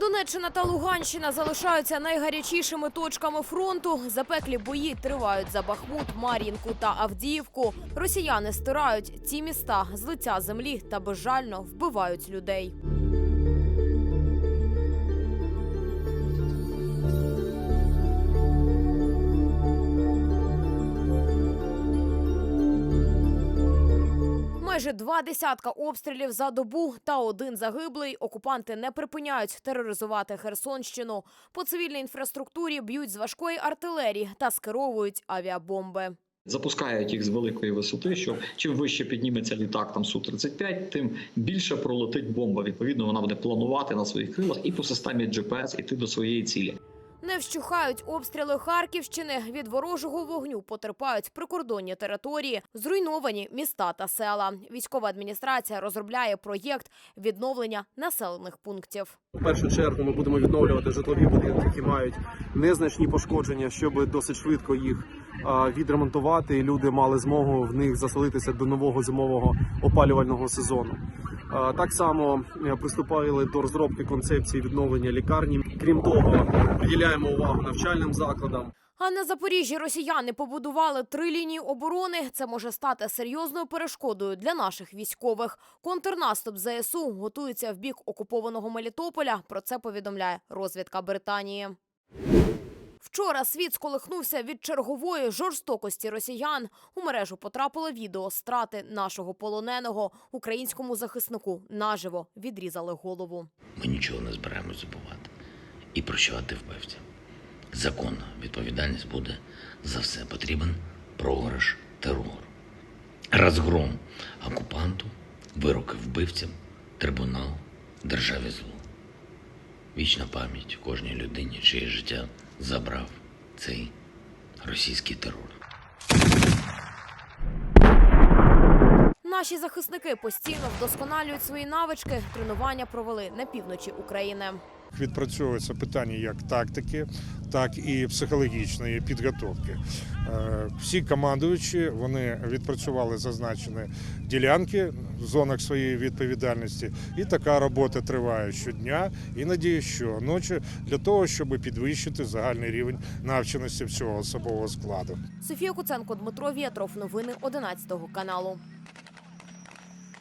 Донеччина та Луганщина залишаються найгарячішими точками фронту. Запеклі бої тривають за Бахмут, Мар'їнку та Авдіївку. Росіяни стирають ці міста з лиця землі та безжально вбивають людей. Майже два десятка обстрілів за добу та один загиблий. Окупанти не припиняють тероризувати Херсонщину. По цивільній інфраструктурі б'ють з важкої артилерії та скеровують авіабомби. Запускають їх з великої висоти, що чим вище підніметься літак там Су-35, тим більше пролетить бомба. Відповідно, вона буде планувати на своїх крилах і по системі GPS іти до своєї цілі. Не вщухають обстріли Харківщини. Від ворожого вогню потерпають прикордонні території, зруйновані міста та села. Військова адміністрація розробляє проєкт відновлення населених пунктів. В першу чергу ми будемо відновлювати житлові будинки, які мають незначні пошкодження, щоб досить швидко їх відремонтувати. і Люди мали змогу в них заселитися до нового зимового опалювального сезону. Так само е, приступали до розробки концепції відновлення лікарні. Крім того, приділяємо увагу навчальним закладам. А на Запоріжжі росіяни побудували три лінії оборони. Це може стати серйозною перешкодою для наших військових. Контрнаступ ЗСУ готується в бік окупованого Мелітополя. Про це повідомляє розвідка Британії. Вчора світ сколихнувся від чергової жорстокості росіян. У мережу потрапило відео страти нашого полоненого українському захиснику. Наживо відрізали голову. Ми нічого не збираємось забувати і прощувати вбивцям. Законна відповідальність буде за все. Потрібен програш терору, розгром окупанту, вироки вбивцям, трибунал, державі злу. Вічна пам'ять кожній людині, чиє життя забрав цей російський терор. Наші захисники постійно вдосконалюють свої навички. Тренування провели на півночі України. Відпрацьовується питання як тактики, так і психологічної підготовки. Е, Всі командуючі вони відпрацювали зазначені ділянки в зонах своєї відповідальності, і така робота триває щодня, іноді щоночі для того, щоб підвищити загальний рівень навченості всього особового складу. Софія Куценко, Дмитро Вєтров. Новини 11 каналу.